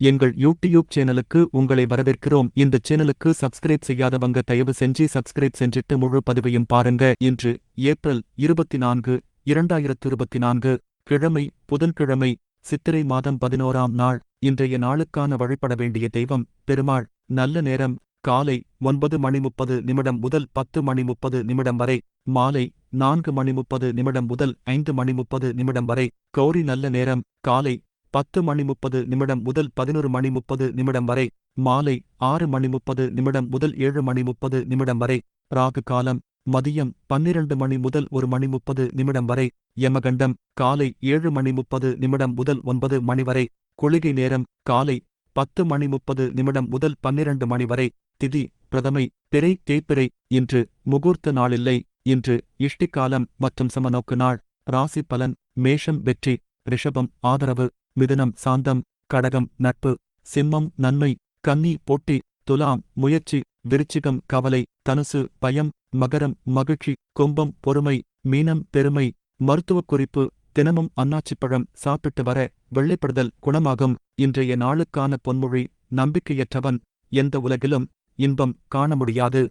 எங்கள் யூடியூப் சேனலுக்கு உங்களை வரவேற்கிறோம். இந்த சேனலுக்கு சப்ஸ்கிரைப் செய்யாதவங்க தயவு செஞ்சு சப்ஸ்கிரைப் செஞ்சிட்டு முழு பதிவையும் பாருங்க. இன்று ஏப்ரல் இருபத்தி நான்கு இரண்டாயிரத்து இருபத்தி நான்கு கிழமை புதன்கிழமை சித்திரை மாதம் பதினோராம் நாள். இன்றைய நாளுக்கான வழிபட வேண்டிய தெய்வம் பெருமாள். நல்ல நேரம் காலை ஒன்பது மணி முப்பது நிமிடம் முதல் பத்து மணி முப்பது நிமிடம் வரை மாலை நான்கு மணி முப்பது நிமிடம் முதல் ஐந்து மணி முப்பது நிமிடம் வரை. கௌரி நல்ல நேரம் காலை பத்து மணி முப்பது நிமிடம் முதல் பதினொரு மணி முப்பது நிமிடம் வரை மாலை ஆறு மணி முப்பது நிமிடம் முதல் ஏழு மணி முப்பது நிமிடம் வரை ராகு காலம் மதியம் பன்னிரண்டு மணி முதல் ஒரு மணி முப்பது நிமிடம் வரை யமகண்டம் காலை ஏழு மணி முப்பது நிமிடம் முதல் ஒன்பது மணி வரை குளிகை நேரம் காலை பத்து மணி முப்பது நிமிடம் முதல் பன்னிரண்டு மணி வரை திதி பிரதமை திரை தேய்ப்பிரை இன்று முகூர்த்த நாளில்லை இன்று இஷ்டிக்காலம் மற்றும் சமநோக்கு நாள் ராசி பலன் மேஷம் வெற்றி ரிஷபம் ஆதரவு மிதுனம் சாந்தம் கடகம் நட்பு சிம்மம் நன்மை கன்னி போட்டி துலாம் முயற்சி விருச்சிகம் கவலை தனுசு பயம் மகரம் மகிழ்ச்சி கும்பம் பொறுமை மீனம் பெருமை மருத்துவக் குறிப்பு தினமும் அன்னாச்சிப்பழம் சாப்பிட்டு வர வெள்ளைப்படுதல் குணமாகும். இன்றைய நாளுக்கான பொன்மொழி நம்பிக்கையற்றவன் எந்த உலகிலும் இன்பம் காண முடியாது.